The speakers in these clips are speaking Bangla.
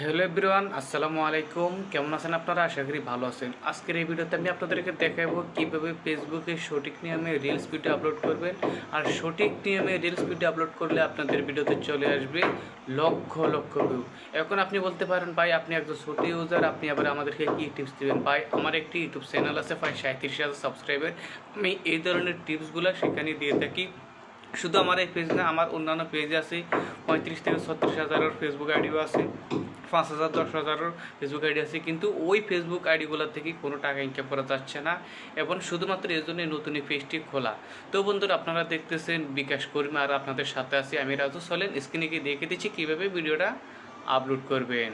হ্যালো এভরিওয়ান, আসসালামু আলাইকুম। কেমন আছেন আপনারা? আশা করি ভালো আছেন। আজকের এই ভিডিওতে আমি আপনাদেরকে দেখাবো কীভাবে ফেসবুকে সঠিক নিয়মে রিলস ভিডিও আপলোড করবেন আর সঠিক নিয়মে রিলস ভিডিও আপলোড করলে আপনাদের ভিডিওতে চলে আসবে লক্ষ লক্ষ ভিউ এখন আপনি বলতে পারেন, ভাই, আপনি একজন ছোট ইউজার আপনি আবার আমাদেরকে কী টিপস দেবেন? ভাই, আমার একটি ইউটিউব চ্যানেল আছে, প্রায় সাঁত্রিশ হাজার সাবস্ক্রাইবার আমি এই ধরনের টিপসগুলো সেখানে দিয়ে থাকি। শুধু আমার এই পেজ না, আমার অন্যান্য পেজ আছে, পঁয়ত্রিশ থেকে ছত্রিশ হাজারের ফেসবুক আইডিও আছে। পাঁচ হাজার, দশ হাজারের ফেসবুক আইডি আছে, কিন্তু ওই ফেসবুক আইডিগুলোর থেকে কোনো টাকা ইনকাম করা যাচ্ছে না। এবং শুধুমাত্র এর জন্য নতুন এই পেজটি খোলা। তো বন্ধুরা, আপনারা দেখতেছেন বিকাশ কর্মী আর আপনাদের সাথে আছি আমি রাজু সলেন। স্ক্রিনে গিয়ে দেখে দিচ্ছি কীভাবে ভিডিওটা আপলোড করবেন।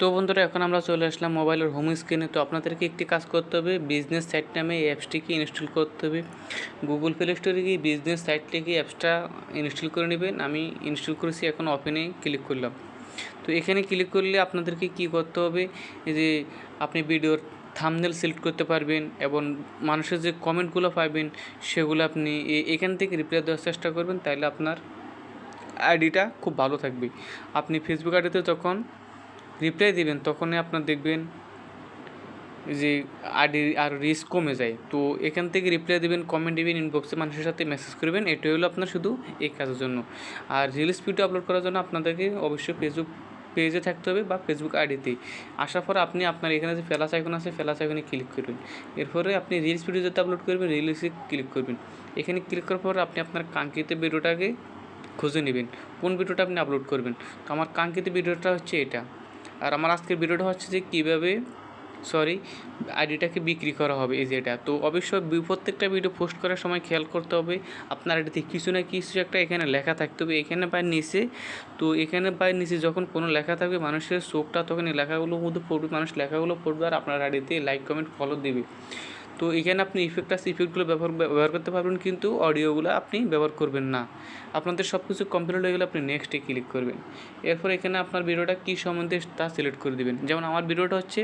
তো বন্ধুরা, এখন আমরা চলে আসলাম মোবাইলের হোম স্ক্রিনে তো আপনাদেরকে একটি কাজ করতে হবে বিজনেস সাইট নামে এই অ্যাপসটিকে ইনস্টল করতে হবে। গুগল প্লে স্টোরে গিয়ে বিজনেস সাইট থেকে অ্যাপসটা ইনস্টল করে নেবেন। আমি ইনস্টল করেছি, এখন ওপেনে ক্লিক করলাম। তো এখানে ক্লিক করলে আপনাদেরকে কি করতে হবে? যে আপনি ভিডিওর থামনেল সিলেক্ট করতে পারবেন এবং মানুষের যে কমেন্টগুলো পাবেন, সেগুলো আপনি এখান থেকে রিপ্লাই দেওয়ার চেষ্টা করবেন। তাহলে আপনার আইডিটা খুব ভালো থাকবে। আপনি ফেসবুক আইডিতে যখন রিপ্লাই দিবেন, তখনই আপনার দেখবেন যে আইডি আর রিস্ক কমে যায়। তো এখান থেকে রিপ্লাই দেবেন কমেন্ট দিবেন ইনবক্সে মানুষের সাথে মেসেজ করবেন, এটাই হলো আপনার শুধু এই কাজের জন্য। আর রিলস ভিডিও আপলোড করার জন্য আপনাদেরকে অবশ্যই ফেসবুক পেজে থাকতে হবে বা ফেসবুক আইডিতে আসার পর আপনি আপনার এখানে যে ফেলাস আইকন আছে ফেলাস আইকনে ক্লিক করবেন। এরপরে আপনি রিলস ভিডিও যাতে আপলোড করবেন রিলসে ক্লিক করবেন। এখানে ক্লিক করার পর আপনি আপনার কাঙ্ক্ষিত ভিডিওটাকে খুঁজে নেবেন। কোন ভিডিওটা আপনি আপলোড করবেন? তো আমার কাঙ্ক্ষিত ভিডিওটা হচ্ছে এটা। আর আমার আজকের ভিডিওটা হচ্ছে যে কীভাবে সরি আইডিটাকে বিক্রি করা হবে এই তো অবশ্যই প্রত্যেকটা ভিডিও পোস্ট করার সময় খেয়াল করতে হবে, আপনার আইডিতে কিছু না কিছু একটা এখানে লেখা থাকতে হবে, এখানে বা নিচে। তো এখানে বা নিচে যখন কোনো লেখা থাকবে, মানুষের চোখটা তখন এই লেখাগুলোর মধ্যে পড়বে, মানুষ লেখাগুলো পড়বে আর আপনার আইডিতে লাইক কমেন্ট ফলো দেবে। তো এখানে আপনি ইফেক্ট আছে ইফেক্টগুলো ব্যবহার ব্যবহার করতে পারবেন কিন্তু অডিওগুলো আপনি ব্যবহার করবেন না। আপনাদের সব কিছু কমপ্লিট হয়ে গেলে আপনি নেক্সটে ক্লিক করবেন। এরপর এখানে আপনার ভিডিওটা কী সম্বন্ধে তা সিলেক্ট করে দেবেন। যেমন আমার ভিডিওটা হচ্ছে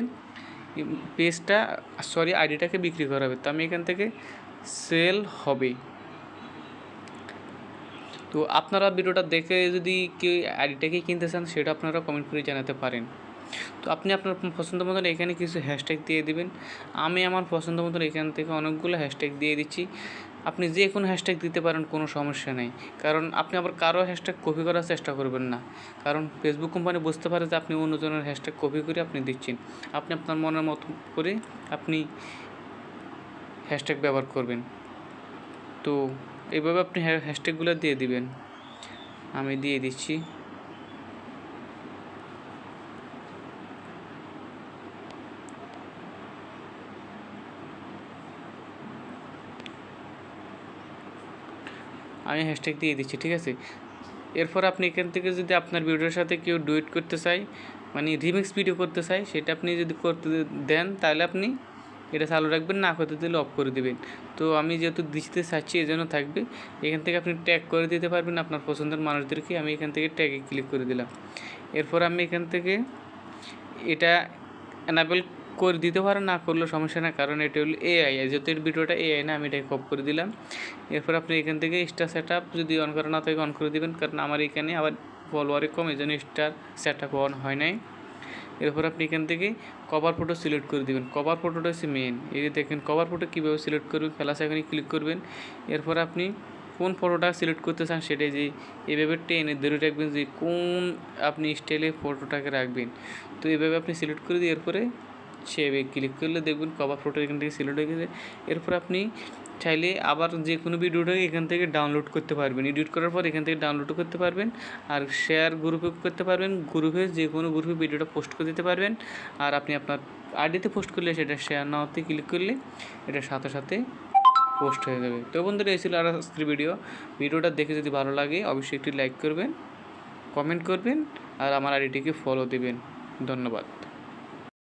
পেজটা সরি আইডিটাকে বিক্রি করা হবে। তো আমি এখান থেকে সেল হবে। তো আপনারা ভিডিওটা দেখে যদি কেউ আইডিটাকে কিনতে চান, সেটা আপনারা কমেন্ট করে জানাতে পারেন। তো আপনি আপনার পছন্দ মতন এখানে কিছু হ্যাশট্যাগ দিয়ে দিবেন। আমি আমার পছন্দ মতন এখান থেকে অনেকগুলো হ্যাশট্যাগ দিয়ে দিচ্ছি। আপনি যে কোনো হ্যাশট্যাগ দিতে পারেন, কোনো সমস্যা নেই। কারণ আপনি আবার কারও হ্যাশট্যাগ কপি করার চেষ্টা করবেন না। কারণ ফেসবুক কোম্পানি বুঝতে পারে যে আপনি অন্যজনের হ্যাশট্যাগ কপি করে আপনি দিচ্ছেন। আপনি আপনার মনের মতো করে আপনি হ্যাশট্যাগ ব্যবহার করবেন। তো এইভাবে আপনি হ্যাশট্যাগুলো দিয়ে দিবেন। আমি দিয়ে দিচ্ছি। আমি হ্যাশট্যাগ দিয়ে দিচ্ছি, ঠিক আছে? এরপর আপনি এখান থেকে যদি আপনার ভিডিওর সাথে কেউ ডুয়েট করতে চায় মানে রিমিক্স ভিডিও করতে চাই সেটা আপনি যদি করতে দেন, তাহলে আপনি এটা চালু রাখবেন, না করতে দিলে অফ করে দেবেন। তো আমি যেহেতু দিতে চাচ্ছি এই জন্য থাকবে। এখান থেকে আপনি ট্যাগ করে দিতে পারবেন আপনার পছন্দের মানুষদেরকে, আমি এখান থেকে ট্যাগে ক্লিক করে দিলাম। এরপর আমি এখান থেকে এটা এনাবেল করে দিতে পারে, না করলে সমস্যা না কারণ এটা হলো এআই যেহেতু এর ভিডিওটা এআই না, আমি এটাকে কপ করে দিলাম। এরপর আপনি এখান থেকে স্টার সেট আপ যদি অন করা না থাকে অন করে দিবেন, কারণ আমার এখানে আবার ফলোয়ারে কম, এই জন্য স্টার সেট আপ অন হয় নাই। এরপর আপনি এখান থেকে কভার ফটো সিলেক্ট করে দিবেন। কভার ফটোটা হচ্ছে মেন এই দেখেন কভার ফটো কীভাবে সিলেক্ট করবেন ফেলাস এখানে ক্লিক করবেন। এরপর আপনি কোন ফটোটা সিলেক্ট করতে চান সেটাই যে এভাবে টেনে ধরে রাখবেন যে কোন আপনি স্টাইলে ফটোটাকে রাখবেন। তো এভাবে আপনি সিলেক্ট করে দিয়ে এরপরে সেভে ক্লিক করলে দেখবেন কভার ফটো এখান থেকে সিলেক্ট হয়ে গেছে। এরপর আপনি চাইলে আবার যে কোনো ভিডিওটাকে এখান থেকে ডাউনলোড করতে পারবেন। এডিট করার পর এখান থেকে ডাউনলোড করতে পারবেন। আর শেয়ার গ্রুপে করতে পারবেন। গ্রুপে যে কোনো গ্রুপে ভিডিওটা পোস্ট করে দিতে পারবেন। আর আপনি আপনার আইডিতে পোস্ট করলে সেটা শেয়ার না হতে ক্লিক করলে এটা সাথে সাথে পোস্ট হয়ে যাবে। তো বন্ধুরা, এই ছিল আর আজকের ভিডিও ভিডিওটা দেখে যদি ভালো লাগে, অবশ্যই একটি লাইক করবেন কমেন্ট করবেন, আর আমার আইডিটিকে ফলো দেবেন। ধন্যবাদ।